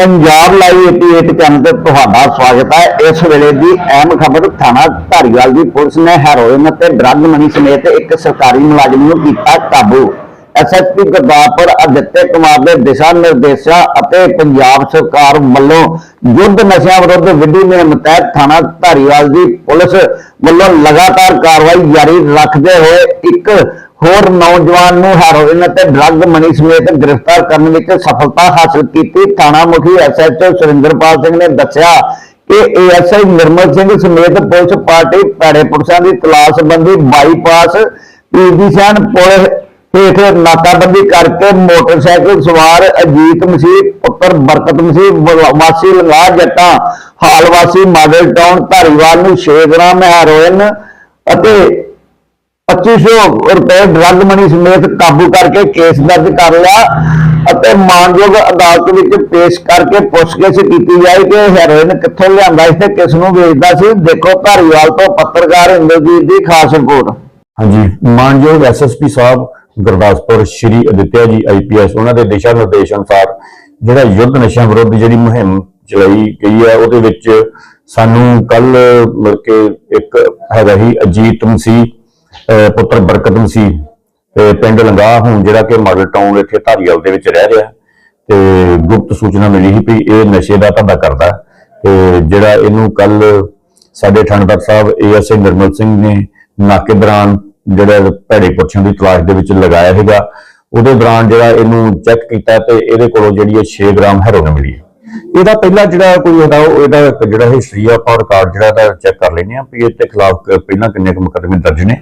Punjab live 88 channel ਤੇ ਤੁਹਾਡਾ ਸਵਾਗਤ ਹੈ। ਇਸ ਵੇਲੇ ਦੀ ਅਹਿਮ ਖਬਰ ਥਾਣਾ ਧਾਰੀਵਾਲ ਦੀ ਪੁਲਿਸ ਨੇ ਹੈਰੋਇਨ ਅਤੇ ਡਰੱਗ ਮਨੀ ਸਮੇਤ ਇੱਕ ਸਰਕਾਰੀ ਮੁਲਾਜ਼ਮ ਨੂੰ ਕੀਤਾ ਕਾਬੂ। ਐਸਐਸਪੀ ਗੁਰਦਾਸਪੁਰ ਅਦਿੱਤੇ ਕੁਮਾਰ ਦੇ ਦਿਸ਼ਾ ਨਿਰਦੇਸ਼ਾਂ ਅਤੇ ਪੰਜਾਬ ਸਰਕਾਰ ਵੱਲੋਂ ਯੁੱਧ ਨਸ਼ਿਆਂ ਵਿਰੁੱਧ ਵਿਧੀ ਮੁਹਿੰਮ ਤਹਿਤ ਥਾਣਾ ਧਾਰੀਵਾਲ ਦੀ ਪੁਲਿਸ ਵੱਲੋਂ ਲਗਾਤਾਰ ਕਾਰਵਾਈ ਜਾਰੀ ਰੱਖਦੇ ਹੋਏ ਇੱਕ ਹੋਰ ਨੌਜਵਾਨ ਨੂੰ ਹੈਰੋਇਨ ਅਤੇ ਡਰੱਗ ਮਨੀ ਸਮੇਤ ਗ੍ਰਿਫਤਾਰ ਕਰਨ ਵਿੱਚ ਸਫਲਤਾ ਹਾਸਲ ਕੀਤੀ। ਥਾਣਾ ਮੁਖੀ ਐਸਐਚਓ ਸੁਰਿੰਦਰਪਾਲ ਸਿੰਘ ਨੇ ਦੱਸਿਆ ਕਿ ਏਐਸਆਈ ਨਿਰਮਲ ਸਿੰਘ ਸਮੇਤ ਪੁਲਿਸ ਪਾਰਟੀ ਭੈੜੇ ਪੁਰਸ਼ਾਂ ਦੀ ਤਲਾਸ਼ ਸੰਬੰਧੀ ਬਾਈਪਾਸ ਪੀਜੀਸ਼ਨ ਪੁਲ ਹੇਠ ਨਾਕਾਬੰਦੀ ਕਰਕੇ ਮੋਟਰਸਾਈਕਲ ਸਵਾਰ ਅਜੀਤ ਮਸੀਹ, ਪੁੱਤਰ ਬਰਕਤ ਮਸੀਹ ਵਾਸੀ ਲੰਗਾ ਜੱਟਾਂ, ਹਾਲ ਵਾਸੀ ਮਾਡਲ ਟਾਊਨ ਧਾਰੀਵਾਲ ਨੂੰ 6 ਗ੍ਰਾਮ ਹੈਰੋਇਨ ਅਤੇ 2500 ਰੁਪਏ ਡਰੱਗ ਮਨੀ ਸਮੇਤ ਕਾਬੂ ਕਰਕੇ ਕੇਸ ਦਰਜ ਕਰ ਲਿਆ ਅਤੇ ਮਾਨਯੋਗ ਅਦਾਲਤ ਵਿੱਚ ਪੇਸ਼ ਕਰਕੇ ਪੁੱਛਗਿੱਛ ਕੀਤੀ ਜਾਏ ਕਿ ਹੈਰੋਇਨ ਕਿੱਥੋਂ ਲਿਆਂਦਾ ਸੀ ਤੇ ਕਿਸ ਨੂੰ ਵੇਚਦਾ ਸੀ। ਦੇਖੋ ਧਾਰੀਵਾਲ ਤੋਂ ਪੱਤਰਕਾਰ ਇੰਦਰਜੀਤ ਦੀ ਖਾਸ ਰਿਪੋਰਟ। ਹਾਂਜੀ, ਮਾਨਯੋਗ ਐਸਐਸਪੀ ਸਾਹਿਬ ਗੁਰਦਾਸਪੁਰ ਸ਼੍ਰੀ ਅਦਿੱਤਿਆ ਜੀ ਆਈਪੀਐਸ ਉਹਨਾਂ ਦੇ ਦਿਸ਼ਾ ਨਿਰਦੇਸ਼ ਅਨੁਸਾਰ ਜਿਹੜਾ ਯੁੱਧ ਨਸ਼ਿਆਂ ਵਿਰੁੱਧ ਜਿਹੜੀ ਮੁਹਿੰਮ ਚਲਾਈ ਗਈ ਹੈ, ਉਹਦੇ ਵਿੱਚ ਸਾਨੂੰ ਕੱਲ ਮਿਲ ਕੇ ਇੱਕ ਹੈਗਾ ਹੀ ਅਜੀਤ ਮਸੀਹ ਪੁੱਤਰ ਬਰਕਤ ਮਸੀਹ ਤੇ ਪਿੰਡ ਲੰਗਾਹ ਹੁਣ ਜਿਹੜਾ ਕਿ ਮਾਡਲ ਟਾਊਨ ਇੱਥੇ ਧਾਰੀਵਾਲ ਦੇ ਵਿੱਚ ਰਹਿ ਰਿਹਾ ਤੇ ਗੁਪਤ ਸੂਚਨਾ ਮਿਲੀ ਸੀ ਵੀ ਇਹ ਨਸ਼ੇ ਦਾ ਧੰਦਾ ਕਰਦਾ ਤੇ ਜਿਹੜਾ ਇਹਨੂੰ ਕੱਲ ਸਾਡੇ ਥਾਣੇਦਾਰ ਸਾਹਿਬ ਏਐਸਆਈ ਨਿਰਮਲ ਸਿੰਘ ਨੇ ਨਾਕੇ ਦੌਰਾਨ ਜਿਹੜਾ ਭੈੜੇ ਪੁਰਸ਼ਾਂ ਦੀ ਤਲਾਸ਼ ਦੇ ਵਿੱਚ ਲਗਾਇਆ ਹੈਗਾ ਉਹਦੇ ਦੌਰਾਨ ਜਿਹੜਾ ਇਹਨੂੰ ਚੈੱਕ ਕੀਤਾ ਤੇ ਇਹਦੇ ਕੋਲੋਂ ਜਿਹੜੀ ਹੈ 6 ਗ੍ਰਾਮ ਹੈਰੋਇਨ ਮਿਲੀ ਹੈ। ਇਹਦਾ ਪਹਿਲਾ ਜਿਹੜਾ ਕੋਈ ਉਹਦਾ, ਇਹਦਾ ਜਿਹੜਾ ਹਿਸਟਰੀ ਆ, ਆਪਾਂ ਰਿਕਾਰਡ ਜਿਹੜਾ ਦਾ ਚੈੱਕ ਕਰ ਲੈਂਦੇ ਆ ਵੀ ਇਹਦੇ ਖਿਲਾਫ ਪਹਿਲਾਂ ਕਿੰਨੇ ਕੁ ਮੁਕੱਦਮੇ ਦਰਜ ਨੇ।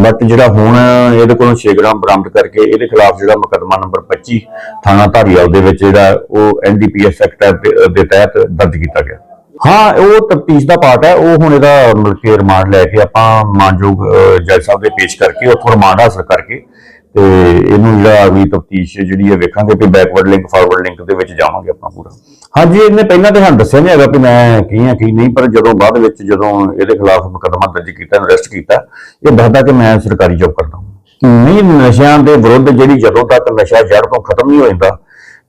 ਬਟ ਜਿਹੜਾ ਹੁਣ ਇਹਦੇ ਕੋਲੋਂ 6 ਗ੍ਰਾਮ ਬਰਾਮਦ ਕਰਕੇ ਇਹਦੇ ਖਿਲਾਫ ਜਿਹੜਾ ਮੁਕੱਦਮਾ ਨੰਬਰ 25 ਥਾਣਾ ਧਾਰੀਵਾਲ ਦੇ ਵਿੱਚ ਜਿਹੜਾ ਉਹ ਐਨਡੀਪੀਐਸ ਐਕਟ ਦੇ ਤਹਿਤ ਦਰਜ ਕੀਤਾ ਗਿਆ। ਹਾਂ, ਉਹ ਤਫਤੀਸ਼ ਦਾ ਪਾਰਟ ਹੈ, ਉਹ ਹੁਣ ਇਹਦਾ ਮਿਲ ਰਿਮਾਂਡ ਲੈ ਕੇ ਆਪਾਂ ਮਾਨਯੋਗ ਜੱਜ ਸਾਹਿਬ ਦੇ ਪੇਸ਼ ਕਰਕੇ ਉੱਥੋਂ ਰਿਮਾਂਡ ਹਾਸਲ ਕਰਕੇ ਤੇ ਇਹਨੂੰ ਜਿਹੜਾ ਅਗਲੀ ਤਫਤੀਸ਼ ਜਿਹੜੀ ਹੈ ਵੇਖਾਂਗੇ ਕਿ ਬੈਕਵਰਡ ਲਿੰਕ ਫਾਰਵਰਡ ਲਿੰਕ ਦੇ ਵਿੱਚ ਜਾਵਾਂਗੇ ਆਪਾਂ ਪੂਰਾ। ਹਾਂਜੀ, ਇਹਨੇ ਪਹਿਲਾਂ ਤੇ ਸਾਨੂੰ ਦੱਸਿਆ ਨਹੀਂ ਹੈਗਾ ਕਿ ਮੈਂ ਕੀ ਹਾਂ ਕੀ ਨਹੀਂ, ਪਰ ਜਦੋਂ ਬਾਅਦ ਵਿੱਚ ਜਦੋਂ ਇਹਦੇ ਖਿਲਾਫ ਮੁਕੱਦਮਾ ਦਰਜ ਕੀਤਾ, ਅਰੈਸਟ ਕੀਤਾ, ਇਹ ਦੱਸਦਾ ਕਿ ਮੈਂ ਸਰਕਾਰੀ ਜੋਬ ਕਰਦਾ ਹਾਂ। ਨਹੀਂ, ਨਸ਼ਿਆਂ ਦੇ ਵਿਰੁੱਧ ਜਿਹੜੀ ਜਦੋਂ ਤੱਕ ਨਸ਼ਾ ਜੜ ਤੋਂ ਖਤਮ ਨਹੀਂ ਹੋ ਜਾਂਦਾ,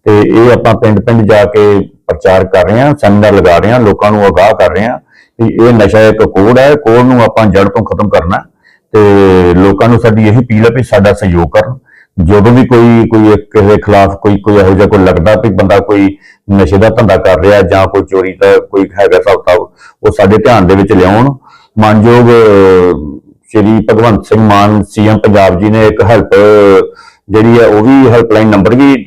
ਤੇ ਇਹ ਆਪਾਂ ਪਿੰਡ ਪਿੰਡ ਜਾ ਕੇ ਪ੍ਰਚਾਰ ਕਰ ਰਹੇ ਹਾਂ, ਸੈਮੀਨਾਰ ਲਗਾ ਰਹੇ ਹਾਂ, ਲੋਕਾਂ ਨੂੰ ਅਗਾਹ ਕਰ ਰਹੇ ਹਾਂ ਕਿ ਇਹ ਨਸ਼ਾ ਇੱਕ ਕੋੜ ਹੈ, ਕੋੜ ਨੂੰ ਆਪਾਂ ਜੜ ਤੋਂ ਖਤਮ ਕਰਨਾ ਹੈ, ਤੇ ਲੋਕਾਂ ਨੂੰ ਸਾਡੀ ਇਹ ਅਪੀਲ ਹੈ ਵੀ ਸਾਡਾ ਸਹਿਯੋਗ ਕਰਨ। ਜਦੋਂ ਵੀ ਕੋਈ ਕੋਈ ਇੱਕ ਕਿਸੇ ਖਿਲਾਫ ਕੋਈ ਕੋਈ ਇਹੋ ਜਿਹਾ ਕੋਈ ਲੱਗਦਾ ਵੀ ਬੰਦਾ ਕੋਈ ਨਸ਼ੇ ਦਾ ਧੰਦਾ ਕਰ ਰਿਹਾ ਜਾਂ ਕੋਈ ਚੋਰੀ ਦਾ ਕੋਈ ਹੈਗਾ ਹਿਸਾਬ ਉਹ ਸਾਡੇ ਧਿਆਨ ਦੇ ਵਿੱਚ ਲਿਆਉਣ। ਮਾਨਯੋਗ ਸ਼੍ਰੀ ਭਗਵੰਤ ਸਿੰਘ ਮਾਨ, ਸੀਐਮ ਪੰਜਾਬ ਜੀ ਨੇ ਇੱਕ ਹੈਲਪ, ਜਿਹੜੀ ਹੈ ਉਹ ਵੀ ਹੈਲਪਲਾਈਨ ਨੰਬਰ ਵੀ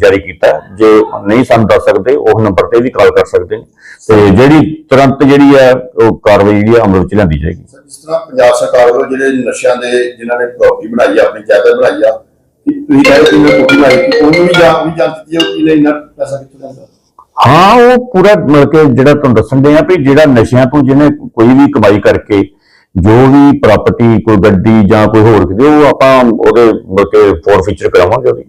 ਜਾਰੀ ਕੀਤਾ ਹੈ। ਜੇ ਨਹੀਂ ਸਾਨੂੰ ਦੱਸ ਸਕਦੇ, ਉਹ ਨੰਬਰ ਤੇ ਵੀ ਕਾਲ ਕਰ ਸਕਦੇ ਨੇ। ਤੇ ਜਿਹੜੀ ਤੁਰੰਤ ਜਿਹੜੀ ਹੈ, ਉਹ ਕਾਰਵਾਈ ਜਿਹੜੀ ਹੈ ਅਮਲ ਵਿੱਚ ਲਿਆਂਦੀ ਜਾਏਗੀ। ਜਿਸ ਤਰ੍ਹਾਂ ਪੰਜਾਬ ਸਰਕਾਰ ਵੱਲੋਂ ਜਿਹੜੇ ਨਸ਼ਿਆਂ ਦੇ, ਜਿਨ੍ਹਾਂ ਨੇ ਪ੍ਰਾਪਰਟੀ ਬਣਾਈ ਆ, ਆਪਣੀ ਜਾਇਦਾਦ ਬਣਾਈ ਆ ਤੁਸੀਂ ਕਹਿੰਦੇ ਕਿ ਮੈਂ ਕੋਠੀ ਬਣਾਈ ਕਿ ਉਹਨੂੰ ਵੀ ਜਾਂ ਵੀ ਜਾਣਦੀ ਹੈ ਕਿ ਇਹਨੇ ਇੰਨਾ ਪੈਸਾ ਕਿੱਥੋਂ ਲੈਂਦਾ? ਹਾਂ, ਉਹ ਪੂਰਾ ਮਤਲਬ ਕਿ ਜਿਹੜਾ ਤੁਹਾਨੂੰ ਦੱਸਣ ਦੇ ਆ ਵੀ ਜਿਹੜਾ ਨਸ਼ਿਆਂ ਤੋਂ ਜਿਹਨੇ ਕੋਈ ਵੀ ਕਮਾਈ ਕਰਕੇ ਜੋ ਵੀ ਪ੍ਰਾਪਰਟੀ ਕੋਈ ਗੱਡੀ ਜਾਂ ਕੋਈ ਹੋਰ ਕਿਤੇ, ਉਹ ਆਪਾਂ ਉਹਦੇ ਮਤਲਬ ਕਿ ਫੋਰਫੀਚਰ ਕਰਾਵਾਂਗੇ ਉਹਦੀ।